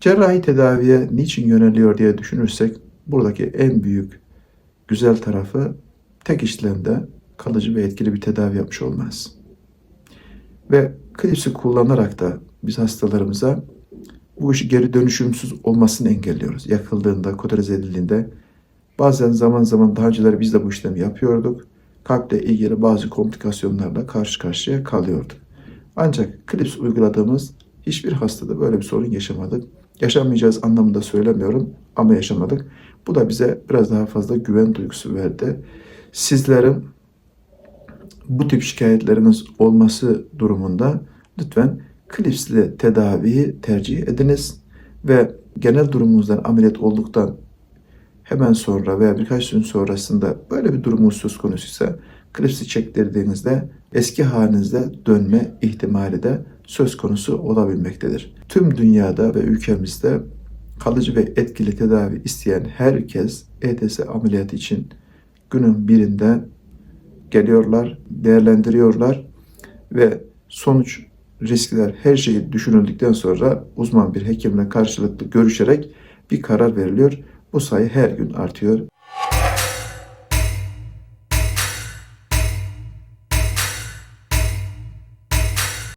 Cerrahi tedaviye niçin yöneliyor diye düşünürsek buradaki en büyük güzel tarafı tek işlemde kalıcı ve etkili bir tedavi yapmış olmaz. Ve klipsi kullanarak da biz hastalarımıza bu işi geri dönüşümsüz olmasını engelliyoruz. Yakıldığında, koterize edildiğinde bazen zaman zaman daha önceleri biz de bu işlemi yapıyorduk. Kalple ilgili bazı komplikasyonlarla karşı karşıya kalıyorduk. Ancak klips uyguladığımız hiçbir hastada böyle bir sorun yaşamadık. Yaşamayacağız anlamında söylemiyorum ama yaşamadık. Bu da bize biraz daha fazla güven duygusu verdi. Sizlerin bu tip şikayetleriniz olması durumunda lütfen klipsli tedaviyi tercih ediniz ve genel durumunuzdan ameliyat olduktan hemen sonra veya birkaç gün sonrasında böyle bir durumunuz söz konusuysa klipsi çektirdiğinizde eski halinizde dönme ihtimali de söz konusu olabilmektedir. Tüm dünyada ve ülkemizde kalıcı ve etkili tedavi isteyen herkes ETS ameliyatı için günün birinde geliyorlar, değerlendiriyorlar ve sonuç, riskler her şeyi düşünüldükten sonra uzman bir hekimle karşılıklı görüşerek bir karar veriliyor. Bu sayı her gün artıyor.